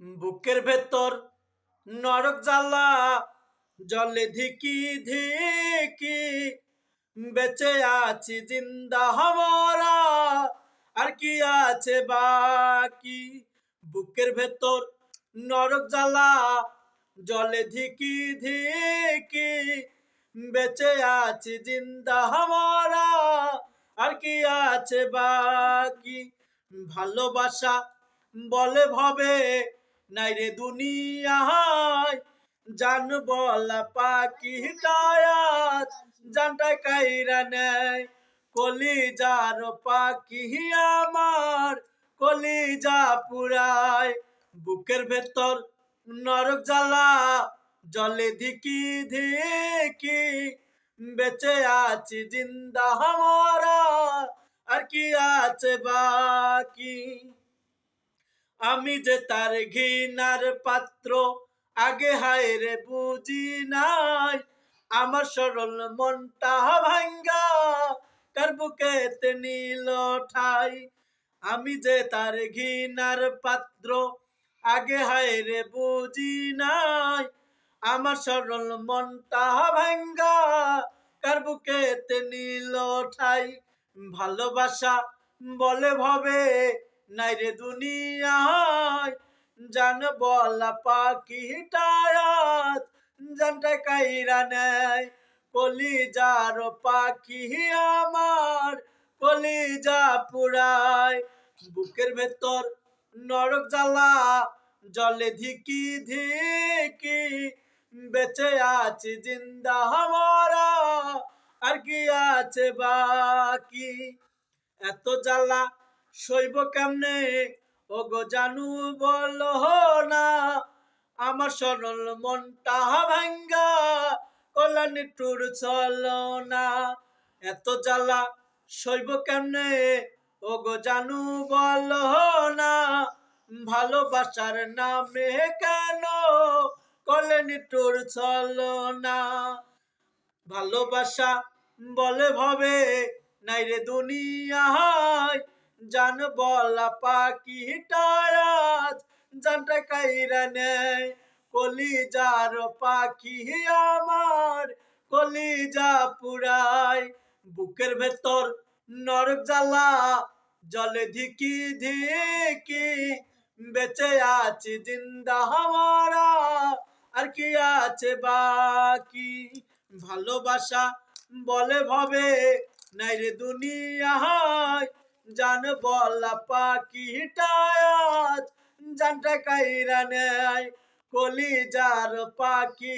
বুকের ভেতর নরক জ্বালা, জলে ধিকি ধিকি, বেঁচে আছি জিন্দা হমরা, আর কি আছে বাকি? বুকের ভেতর নরক জ্বালা, জলে ধিকি ধিকি, বেঁচে আছি জিন্দা হমরা, আর কি আছে বাকি? ভালোবাসা বলে ভবে নাই রে দুনিয়ায়। জান বলা পাখি টায়াত জানটা কাইরা নেয়। কলিজার পাখি আমার, কলিজা পুরায়। বুকের ভেতর নরক জ্বালা, জলে ধিকি ধিকি। বেঁচে আছি জিন্দা হামারা আর কি আছে বাকি? আমি যে তার ঘৃণার পাত্র, আগে হায় রে বুঝি নাই। আমার সরল মনটা ভাঙ্গা, কার বুকেতে নীল ঠাই। আমি যে তার ঘৃণার পাত্র, আগে হায় রে বুঝি নাই। আমার সরল মনটা ভাঙ্গা, কার বুকেতে নীল ঠাই। ভালোবাসা বলে ভবে নাই রে দুনিয়ায়। জান বলা পাখি টায়াত জানটা কাইরা নেয়। কলিজার পাখি আমার, কলিজা পুরায়। বুকের ভেতর নরক জ্বালা, জলে ধিকি ধিকি, বেঁচে আছে জিন্দা হামারা আর কি আছে বাকি? এত জ্বালা সইব কেমনে? ও গো জানু বলো না, আমার সরল মনটা ভাঙ্গা, কল্যাণী টুর চলো না। এত জ্বালা সইব কেমনে? ও গো জানু বলো না, ভালোবাসার নামে কেন কল্যাণী টুর চলো না? ভালোবাসা বলে ভবে, নাই রে দুনিয়ায় জান বলা পাখি টায়াত জানটা কাইরা নেয় কলিজার পাখি আমার, কলিজা পুরাই। বুকের ভেতর নরক জ্বালা, জলে ধিকি ধিকি, বেঁচে আছি জিন্দা হামারা আর কি আছে বাকি? ভালোবাসা বলে ভবে, নাই রে দুনিয়ায় জান বলা পাখি টায়াত জানটা কাইরা নেয়। কলিজার পাখি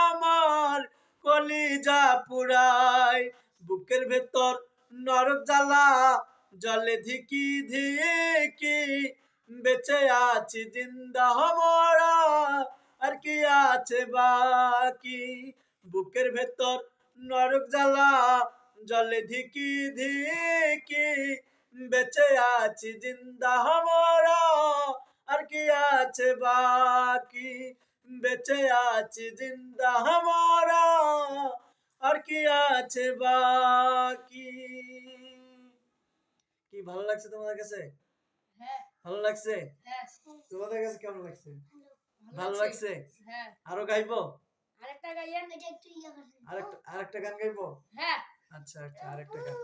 আমার, কলিজা পুরাই। বুকের ভেতর নরক জ্বালা, জলে ধিকি ধিকি বেঁচে আছি জিন্দা হমরা আর কি আছে বাকি? বুকের ভেতর নরক জ্বালা, জলে ধিকি ধিকি বেঁচে আছি জিন্দা হমরা। আর কি আছে বাকি? বেঁচে আছি জিন্দা হমরা। আর কি আছে বাকি? কি ভালো লাগছে তোমাদের কাছে? হ্যাঁ। ভালো লাগছে? হ্যাঁ। তোমাদের কাছে কেমন লাগছে? ভালো লাগছে। হ্যাঁ। আরও গাইবো? আরেকটা গাইয়েন আরেকটা আরেকটা গান গাইবো? হ্যাঁ। আচ্ছা আচ্ছা আরেকটা গান।